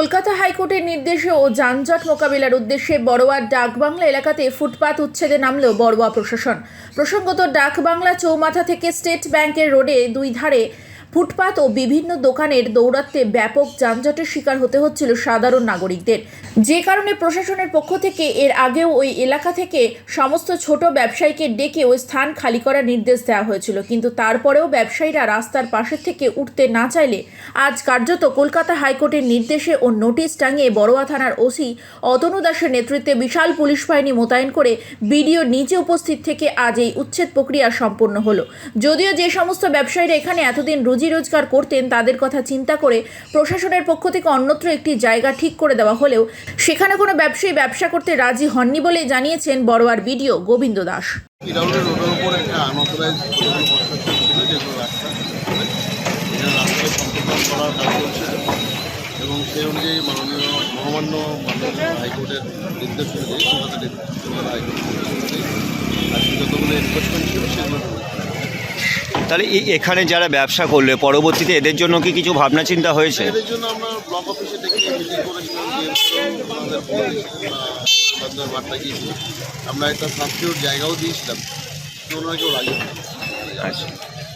কলকাতা হাইকোর্টের নির্দেশে ও যানজট মোকাবিলার উদ্দেশ্যে বড়োয়ার ডাকবাংলা এলাকাতে ফুটপাত উচ্ছেদে নামল বড়োয়া প্রশাসন। প্রসঙ্গত ডাকবাংলা চৌমাথা থেকে স্টেট ব্যাংকের রোডে দুই ধারে ফুটপাত ও বিভিন্ন দোকানের দৌরাত্মে ব্যাপক যানজটের শিকার হতে হচ্ছিল সাধারণ নাগরিকদের। যে কারণে প্রশাসনের পক্ষ থেকে এর আগেও ওই এলাকা থেকে সমস্ত ছোট ব্যবসায়ীকে ডেকে ওই স্থান খালি করার নির্দেশ দেওয়া হয়েছিল। কিন্তু তারপরেও ব্যবসায়ীরা রাস্তার পাশে থেকে উঠতে না চাইলে আজ কার্যত কলকাতা হাইকোর্টের নির্দেশে ও নোটিশ টাঙিয়ে বড়োয়া থানার ওসি অতনু দাসের নেতৃত্বে বিশাল পুলিশ বাহিনী মোতায়েন করে বিডিও নিজে উপস্থিত থেকে আজ এই উচ্ছেদ প্রক্রিয়া সম্পন্ন হলো। যদিও যে সমস্ত ব্যবসায়ীরা এখানে এতদিন রুজি রোজগার করতেন, তাদের কথা চিন্তা করে প্রশাসনের পক্ষ থেকে অন্যত্র একটি জায়গা ঠিক করে দেওয়া হলেও সেখানে কোনো ব্যবসায়ী ব্যবসা করতে রাজি হননি বলে জানিয়েছেন বড়োয়ার বিডিও গোবিন্দ দাস এবং সেই অনুযায়ী মাননীয় মহামান্য হাইকোর্টের নির্দেশ অনুযায়ী হাইকোর্টের যতগুলো এনফোর্সমেন্ট ছিল, সেগুলো। তাহলে এখানে যারা ব্যবসা করলে পরবর্তীতে এদের জন্য কি কিছু ভাবনা চিন্তা হয়েছে? এদের জন্য আমরা ব্লক অফিসে ডেকে মিটিং করেছিলাম একটা সাবস্টিটিউট জায়গাও দিয়েছিলাম কেউ ওনারা কেউ রাজি আচ্ছা।